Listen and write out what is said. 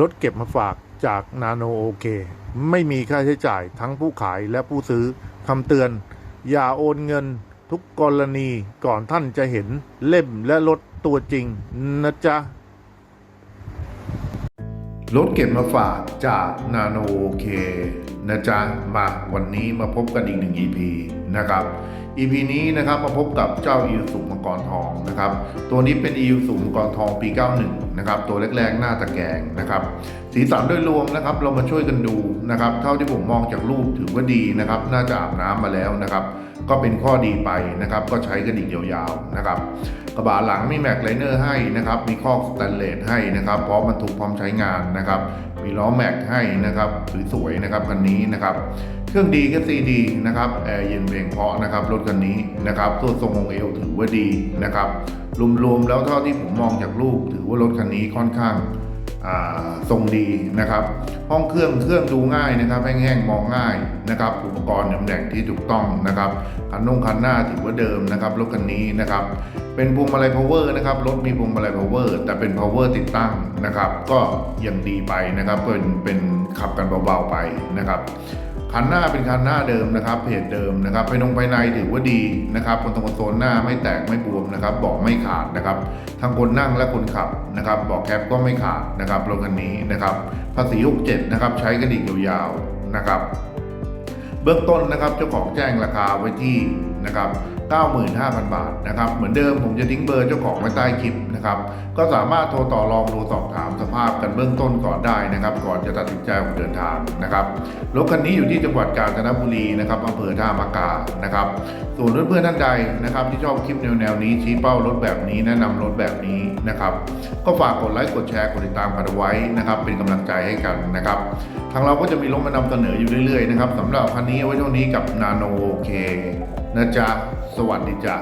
รถเก็บมาฝากจากนาโนโอเค ไม่มีค่าใช้จ่ายทั้งผู้ขายและผู้ซื้อคำเตือน อย่าโอนเงินทุกกรณีก่อนท่านจะเห็นเล่มและรถตัวจริงนะจ๊ะ รถเก็บมาฝากจากนาโนโอเคนะจ๊ะ มาวันนี้มาพบกันอีกหนึ่ง EP นะครับ EP นี้นะครับมาพบกับเจ้าอีสุมังกรทองนะครับ ตัวนี้เป็นอีสุมังกรทองปี 91 นะครับ ตัวแรกๆหน้าตะแกงนะครับ สีสันโดยรวมนะครับ เรามาช่วยกันดูนะครับ เท่าที่ผมมองจากรูปถือว่าดีนะครับ น่าจะอาบน้ำมาแล้วนะครับ ก็เป็นข้อดีไปนะครับ ก็ใช้กันอีกยาวๆนะครับ กระบะหลังมีแม็กไลเนอร์ให้นะครับ มีข้อกสแตนเลสให้นะครับพร้อมบรรทุกพร้อมใช้งานนะครับ มีล้อแม็กให้นะครับสวยๆนะครับคันนี้นะครับ เครื่องดีก็ซีดีนะครับแอร์เย็นเพลงเพาะนะครับรถคันนี้นะครับตัวทรงองเอวถือว่าดีนะครับรวมๆแล้วเท่าที่ผมมองจากรูปถือว่ารถคันนี้ค่อนข้าง ทรงดีนะครับ ห้องเครื่องเครื่องดูง่ายนะครับแห้งๆมองง่ายนะครับ อุปกรณ์ตำแหน่งที่ถูกต้องนะครับคันนุ่งคันหน้าถือว่าเดิมนะครับรถคันนี้นะครับ เป็นพวงมาลัย power นะครับรถมีพวงมาลัย power แต่เป็น power ติดตั้งนะครับ ก็ยังดีไปนะครับเป็นเป็นขับกันเบาๆไปนะครับ คันหน้าเป็นคันหน้าเดิมนะครับเพจเดิมนะครับภายนงภายในถือว่าดีนะครับคนตรงโซนหน้าไม่แตกไม่บวมนะครับเบอกไม่ขาดนะครับทั้งคนนั่งและคนขับนะครับเบอกแคปก็ไม่ขาดนะครับรถคันนี้นะครับภาษี67นะครับใช้กันอีกยาวๆนะครับ เบื้องต้นนะครับเจ้าของแจ้งราคาไว้ที่นะครับ 95,000 บาทนะครับเหมือนเดิมผมจะทิ้งเบอร์เจ้าของไว้ใต้คลิปนะครับก็สามารถโทรต่อรองดูสอบถามสภาพกันเบื้องต้นก่อนได้นะครับ ก่อนจะตัดสินใจออกเดินทางนะครับรถคันนี้อยู่ที่จังหวัดกาญจนบุรีนะครับอำเภอท่ามากานะครับส่วนเพื่อนๆท่านใดนะครับ ที่ชอบคลิปแนวๆนี้ชี้เป้ารถแบบนี้แนะนำรถแบบนี้นะครับ ก็ฝากกดไลค์กดแชร์กดติดตามกันไว้นะครับ เป็นกำลังใจให้กันนะครับทางเราก็จะมีรถมานำเสนออยู่เรื่อยๆนะครับสำหรับคันนี้ไว้เท่านี้กับนาโนโอเคนะจ๊ะ สวัสดีจ้ะ